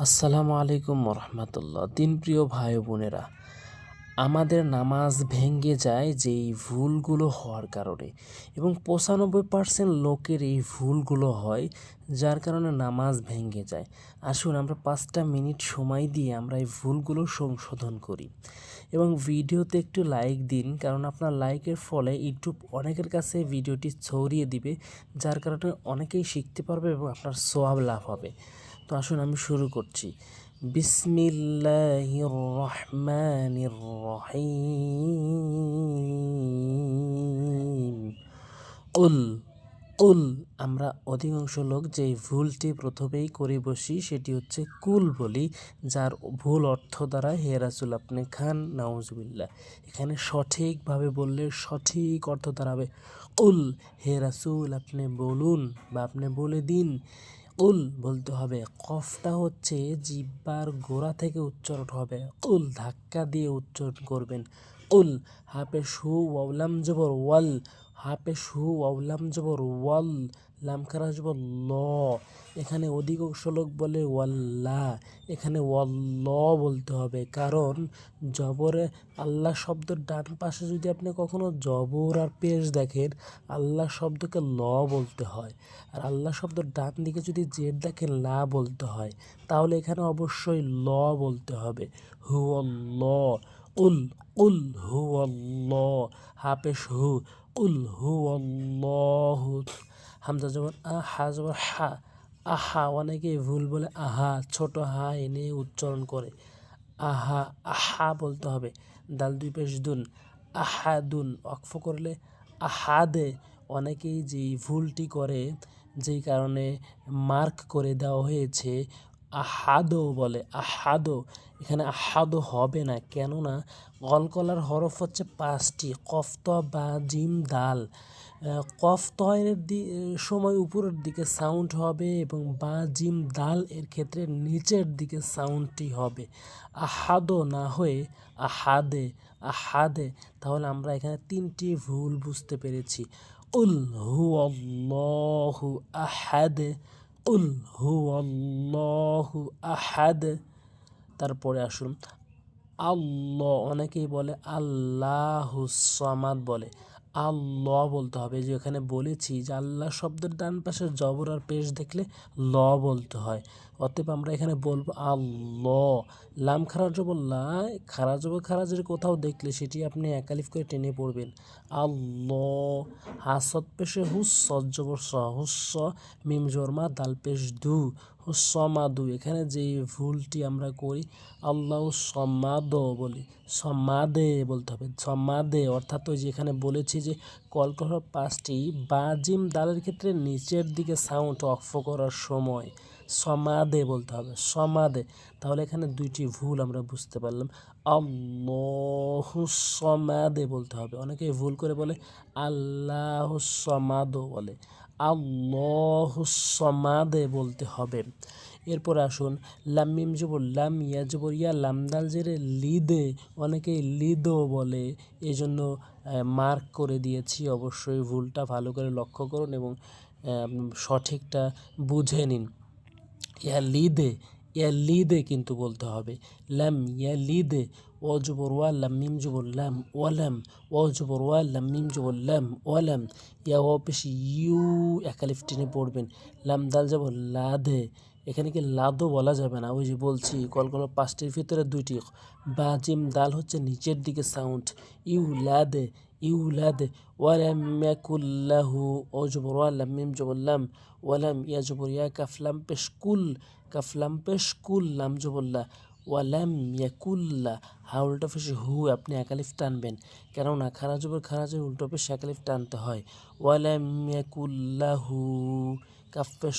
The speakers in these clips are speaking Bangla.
আসসালামু আলাইকুম রহমতুল্লাহ দিন প্রিয় ভাই বোনেরা, আমাদের নামাজ ভেঙ্গে যায় যে এই ভুলগুলো হওয়ার কারণে এবং পঁচানব্বই পার্সেন্ট লোকের এই ভুলগুলো হয় যার কারণে নামাজ ভেঙে যায়। আসুন আমরা পাঁচটা মিনিট সময় দিয়ে আমরা এই ভুলগুলো সংশোধন করি এবং ভিডিওতে একটু লাইক দিন, কারণ আপনার লাইকের ফলে ইউটিউব অনেকের কাছে ভিডিওটি ছড়িয়ে দিবে, যার কারণে অনেকেই শিখতে পারবে এবং আপনার সোয়াব লাভ হবে। তো আসুন আমি শুরু করছি। বিসমিল্লাহির রহমানির রহিম উল উল, আমরা অধিকাংশ লোক যে ভুলটি প্রথমেই করে বসি সেটি হচ্ছে কুল বলি, যার ভুল অর্থ দ্বারা, হে রাসুল, আপনি খান, নাউজুবিল্লাহ। এখানে সঠিকভাবে বললে সঠিক অর্থ দাঁড়াবে উল, হে রাসুল, আপনি বলুন বা আপনি বলে দিন। উল বলতে হবে। কফটা হচ্ছে জিব্বার গোড়া থেকে উচ্চারণ হবে। কুল, ধাক্কা দিয়ে উচ্চারণ করবেন। কুল, হাফে সু জবর, ওয়াল হাপে সু ওয়াউলাম জবর ওয়াল লাম খারা জবর ল। এখানে অধিকাংশ লোক বলে ওয়াল্লা। এখানে ওয়াল্ল বলতে হবে। কারণ জবরে, আল্লাহ শব্দের ডান পাশে যদি আপনি কখনো জবর আর পেশ দেখেন, আল্লাহ শব্দকে ল বলতে হয়। আর আল্লাহ শব্দের ডান দিকে যদি জেড দেখেন, লা বলতে হয়, তাহলে এখানে অবশ্যই ল বলতে হবে। হু ল উল উল হু ল হাপেশ হু উল হু হামজা জবর আ হা জবর হা আহা অনেকে ভুল বলে আহা ছোট হা এনে উচ্চারণ করে। আহা আহা বলতে হবে। দাল দুই পেশ দুন। আহাদুন অক্ফ করলে আহাদে অনেকেই যে ভুলটি করে, যেই কারণে মার্ক করে দেওয়া হয়েছে আহাদো বলে, আহাদো। এখানে আহাদো হবে না, কেননা কলকলার হরফ হচ্ছে পাঁচটি কফত বা জিম দাল। কফ দি, সময় উপরের দিকে সাউন্ড হবে এবং বা জিম দাল এর ক্ষেত্রে নিচের দিকে সাউন্ডটি হবে। আহাদো না হয়ে আহাদে আহাদে। তাহলে আমরা এখানে তিনটি ভুল বুঝতে পেরেছি। উল হু আল্লাহু আহাদ। উল হু আহাদ তারপরে আসুন, আল্লাহ অনেকেই বলে আল্লাহ সামাদ বলে। আল্লাহ বলতে হবে, যে এখানে বলেছি যে আল্লাহ শব্দের ডান পাশে জবর আর পেশ দেখলে ল বলতে হয়। অতএব আমরা এখানে বলব আল্লাহ। লাম খারাজ লা খারাজ খারাজের কোথাও দেখলে সেটি আপনি একালিফ করে টেনে পড়বেন। আল্লাহ। হাসত পেশে হুস সজ্জবর স, হুস্স, মিম জর্মা দাল পেশ দু হুসমাদু এখানে যে ভুলটি আমরা করি, আল্লাহ সমাদ বলি, সমাদে বলতে হবে, সমাদে। অর্থাৎ ওই যে এখানে বলেছি যে কলকহ পাঁচটি বাজিম দালের ক্ষেত্রে নিচের দিকে সাউন্ড অফ করার সময়। সমাদে বলতে হবে, সমাদে। তাহলে এখানে দুইটি ভুল আমরা বুঝতে পারলাম। আল্লাহ সমাদে বলতে হবে। অনেকে ভুল করে বলে আল্লাহ সমাদও বলে। আল্লাহ সমাদে বলতে হবে। এরপর আসুন লামিম জবর লাম ইয়া জবর ইয়া লামদাল জেরে, লিদে। অনেকেই লিদো বলে। এই জন্য মার্ক করে দিয়েছি। অবশ্যই ভুলটা ভালো করে লক্ষ্য করুন এবং সঠিকটা বুঝে নিন। ইয়া লিদে ইয়া লিদে কিন্তু বলতে হবে। লাম ইয়া লিদে ও জবর ওয়া লাম মিম জবর লাম, ওয়ালাম ও জবর ওয়া লাম মিম জবর লাম, ওয়ালাম। ইয়া ও পেশ ইউ, একালিফ পড়বেন। লাম দাল যাব লাদে এখানে কি লাদও বলা যাবে না? ওই যে বলছি, কলকল পাঁচটির ভিতরে দুইটি। বা জিম দাল হচ্ছে নিচের দিকে সাউন্ড ইউ লাদে ওয়া লাম মিম জবর লাম, ওয়ালাম ইয়া জবর ইয়া কাফলাম পেশ কুল কাফলাম পেশ কুল, লাম জবল্লা ওয়ালাম ইয়াকুল্লা, হা উল্টো পেশে হু আপনি একালিফ টানবেন। কেননা খারা জবর খারা উল্টো পেশে একালিফ টানতে হয়। ওয়ালাম ইয়াকুল্লাহু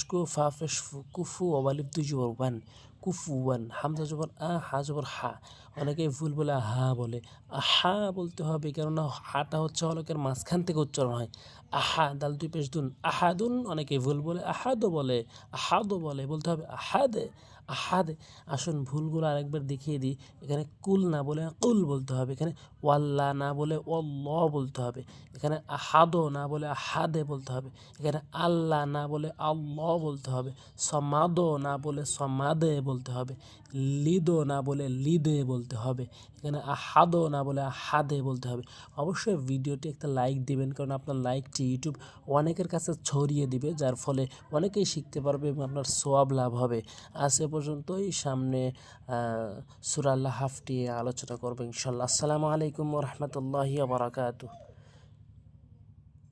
কু ফাফেশ কুফু ওয়ালিফ দুই জবর ওয়ান কুফু ওয়ান হামজা জবর আ হা জবর হা অনেকে ভুল বলে আহা বলে। আহা বলতে হবে কেননা হাটা হচ্ছে হলকের মাঝখান থেকে উচ্চারণ হয়। আহা দাল দুই পেশ দুন। আহাদুন অনেকে ভুল বলে আহাদও বলে। আহাদও বলে, বলতে হবে আহাদে আহাদে। আসুন ভুলগুলো আরেকবার দেখিয়ে দিই। এখানে কুল না বলে কুল বলতে হবে। এখানে ওয়াল্লা না বলে ওল্ল বলতে হবে। এখানে আহাদো না বলে আহাদে বলতে হবে। এখানে আল্লাহ না বলে আল্লাহ বলতে হবে। সমাদো না বলে সমাদে বলতে হবে। লিদো না বলে লিদে বলতে হবে। এখানে আহাদও না বলে আহাদে বলতে হবে। অবশ্যই ভিডিওটি একটা লাইক দিবেন, কারণ আপনার লাইকটি ইউটিউব অনেকের কাছে ছড়িয়ে দিবে, যার ফলে অনেকেই শিখতে পারবে এবং আপনার সোয়াব লাভ হবে। আজ এ পর্যন্তই, সামনে সুরাল্লাহ হাফটি আলোচনা করব ইনশাল্লাহ আসসালামু আলাইকুম রহমতুল্লাহি বারাকাতু